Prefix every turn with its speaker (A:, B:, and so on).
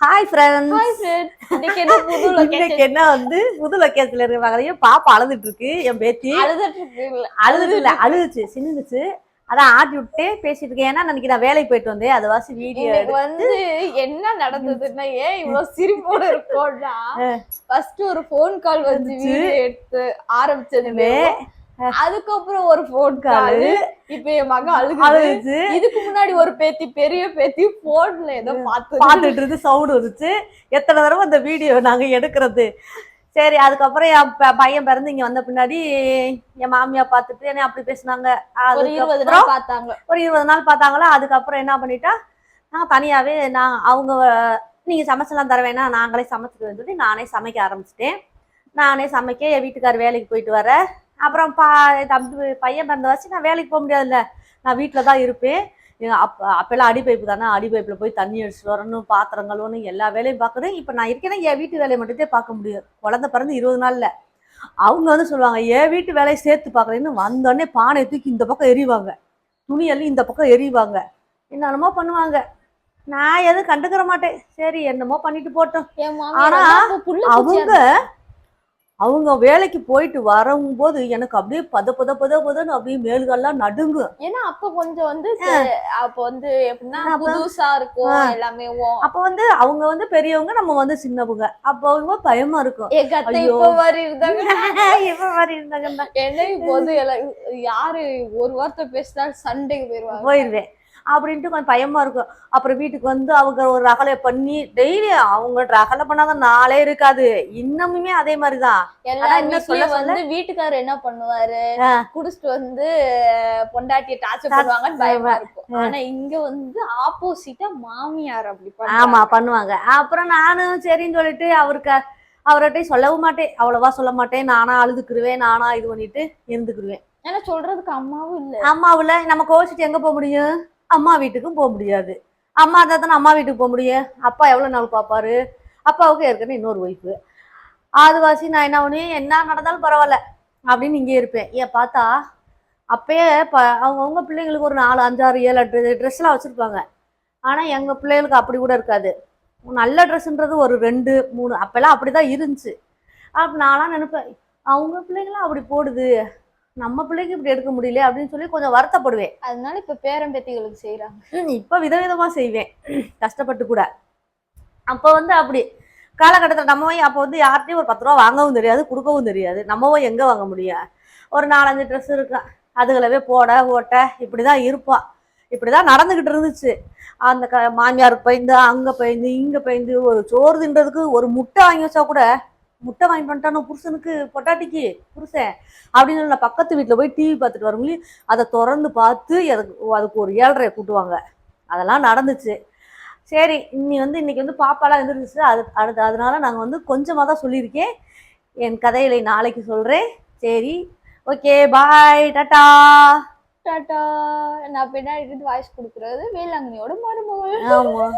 A: Hi friends
B: hi இன்னைக்கு என்ன புது லொகேஷன்
A: என்ன வந்து புது லொக்கேஷன்ல இருக்க பாப்பா அழுதுட்டு இருக்கு. என் பேத்தி.
B: அழுதுட்டு
A: அழுதுட்டு இல்ல அழுதுச்சு சின்னுச்சு அதான் ஆட்டி விட்டு பேசிட்டு இருக்கேன். ஏன்னா அன்னைக்கு நான் வேலைக்கு போயிட்டு வந்தேன். அது வாசி வீடியோ
B: வந்து என்ன நடந்ததுன்னா ஏன் இவ்வளவு சிரிப்போட இருக்கோம்னா ஃபர்ஸ்ட் ஒரு ஃபோன் கால் வந்து. வீடியோ எடுத்து ஆரம்பிச்சதுமே அதுக்கப்புறம் ஒரு ஃபோன் கால் இப்ப என் மக அழுகுது. இதுக்கு முன்னாடி ஒரு பேத்தி பெரிய பேத்தி போன்ல ஏதோ பார்த்து
A: பார்த்துட்டு இருந்து சவுண்ட் வந்துச்சு எத்தனை தடவை அந்த வீடியோ நாங்க எடுக்கிறது? சரி அதுக்கப்புறம் என் பையன் பிறந்து இங்க வந்த பின்னாடி என் மாமியா பார்த்துட்டு என்ன அப்படி பேசுனாங்க.
B: ஒரு இருபது நாள் பார்த்தாங்க.
A: ஒரு இருபது நாள் பார்த்தாங்களா? அதுக்கப்புறம் என்ன பண்ணிட்டா? நான் தனியாவே நான் அவங்க நீங்க சமைச்செல்லாம் தர வேணாம். நாங்களே சமைச்சிட்டு சொல்லி நானே சமைக்க ஆரம்பிச்சிட்டேன். நானே சமைக்க என் வீட்டுக்கார் வேலைக்கு போயிட்டு வர. அப்புறம் பா தம்பி பையன் பிறந்த வச்சு நான் வேலைக்கு போக முடியாதுல்ல. நான் வீட்டில் தான் இருப்பேன். அப்ப அப்பெல்லாம் அடி பைப்பு தானே? அடி பைப்பில் போய் தண்ணி அடிச்சுட்டு வரணும் பாத்திரம் கழுவணும் எல்லா வேலையும் பார்க்கணும் இப்போ நான் இருக்கேன்னா என் வீட்டு வேலையை மட்டும்தான் பார்க்க முடியும். குழந்தை பிறந்து இருபது நாள்ல. அவங்க வந்து சொல்லுவாங்க என் வீட்டு வேலையை சேர்த்து பார்க்குறேன்னு. வந்தோடனே பானை தூக்கி இந்த பக்கம் எறிவாங்க. துணி எல்லாம் இந்த பக்கம் எறிவாங்க. என்னென்னமோ பண்ணுவாங்க. நான் எதுவும் கண்டுக்கிற மாட்டேன். சரி என்னமோ பண்ணிட்டு போட்டோம். ஆனா, அவங்க அவங்க வேலைக்கு போயிட்டு வரும்போது எனக்கு அப்படியே பத பத பத பதன்னு அப்படியே மேல்கள்லாம் நடுங்கும்
B: ஏன்னா அப்ப கொஞ்சம் வந்து அப்ப வந்து எப்படின்னா புதுசா இருக்கும். எல்லாமே
A: அப்ப வந்து அவங்க வந்து பெரியவங்க நம்ம வந்து சின்னவங்க. அப்போ ரொம்ப பயமா இருக்கும்.
B: இப்ப மாதிரி இருந்தாங்க.
A: இவ மாதிரி இருந்தாங்கன்னா
B: என்ன இப்போ எல்லாம் யாரு ஒரு வார்த்தை பேசினாலும் சண்டைக்கு போயிருவாங்க.
A: போயிடுவேன் அப்படின்ட்டு கொஞ்சம் பயமா இருக்கும் அப்புறம் வீட்டுக்கு வந்து அவங்க ஒரு ரகலை பண்ணி டெய்லி அவங்க ரகலை பண்ணாத நாளே இருக்காது. இன்னமுமே அதே சொல்ல
B: வீட்லயும் வந்து வீட்டுக்காரர் என்ன பண்ணுவாரு. குடிச்சிட்டு வந்து பொண்டாட்டிய டார்ச்சர் பண்ணுவாங்கன்னு பயமா. இருக்கும். ஆனா இங்க வந்து ஆப்போசிட்டா மாமியார் அப்படி
A: ஆமா
B: பண்ணுவாங்க.
A: அப்புறம் நானும் சரின்னு சொல்லிட்டு அவருக்கு அவர்கிட்ட சொல்லவும் மாட்டேன். அவ்வளவா சொல்ல மாட்டேன். நானா அழுதுக்குருவேன் நானா இது பண்ணிட்டு இருந்துக்குருவேன்
B: ஏன்னா சொல்றதுக்கு அம்மாவும் இல்ல.
A: அம்மாவுல நம்ம கோவிச்சுட்டு எங்க போக முடியும்? அம்மா வீட்டுக்கும் போக முடியாது. அம்மா இருந்தால் தானே அம்மா வீட்டுக்கு போக முடியும்? அப்பா எவ்வளோ நாள் பார்ப்பாரு? அப்பாவுக்கு ஏற்கனவே இன்னொரு ஒய்ஃபு ஆதிவாசி நான் என்ன பண்ணுவேன் என்ன நடந்தாலும் பரவாயில்ல அப்படின்னு இங்கே இருப்பேன். ஏன் பார்த்தா அப்பயே ப அவங்கவுங்க பிள்ளைங்களுக்கு ஒரு நாலு அஞ்சாறு ஏழு எட்டு ட்ரெஸ்லாம் வச்சுருப்பாங்க. ஆனால் எங்கள் பிள்ளைகளுக்கு அப்படி கூட இருக்காது. நல்ல ட்ரெஸ்ஸுன்றது ஒரு ரெண்டு மூணு அப்போல்லாம் அப்படி தான் இருந்துச்சு. அப்போ நான்லாம் நினைப்பேன் அவங்க பிள்ளைங்களாம் அப்படி போடுது. நம்ம பிள்ளைக்கு இப்படி எடுக்க முடியல அப்படின்னு சொல்லி கொஞ்சம் வருத்தப்படுவேன்.
B: அதனால இப்ப பேரன் பேத்திகளுக்கு செய்யறாங்க
A: இப்ப விதவிதமா செய்வேன். கஷ்டப்பட்டு கூட. அப்போ வந்து அப்படி காலகட்டத்தில் நம்ம போய் அப்போ வந்து யார்கிட்டயும் ஒரு பத்து ரூபா வாங்கவும் தெரியாது கொடுக்கவும் தெரியாது. நம்ம எங்கே வாங்க முடியும்? ஒரு நாலஞ்சு ட்ரெஸ் இருக்கு அதுகளவே போட ஓட்ட இப்படி தான் இருப்பா. இப்படி தான் நடந்துக்கிட்டு இருந்துச்சு. அந்த க மாமியார் பயந்து அங்கே பயந்து இங்கே பயந்து ஒரு சோறு தின்றதுக்கு ஒரு முட்டை வாங்கி வச்சா கூட முட்டை வாங்கி பண்ணிட்டானோ புருஷனுக்கு? பொட்டாட்டிக்கு? புருஷன் அப்படின்னு நான் பக்கத்து வீட்டில் போய் டிவி பார்த்துட்டு வரவங்களே அதை திறந்து பார்த்து அதுக்கு அதுக்கு ஒரு ஏழரை கூட்டுவாங்க. அதெல்லாம் நடந்துச்சு. சரி இன்னி வந்து இன்னைக்கு வந்து பாப்பாலாம் இருந்துருச்சு அது அடுத்து அதனால நாங்கள் வந்து கொஞ்சமாக தான் சொல்லியிருக்கேன். என் கதைகளை நாளைக்கு சொல்கிறேன் சரி ஓகே பாய் டாட்டா
B: டாட்டா நான் பின்னாடி வாய்ஸ் கொடுக்கறது வேளாங்கண்ணியோட மருமகள்.
A: ஆமாம்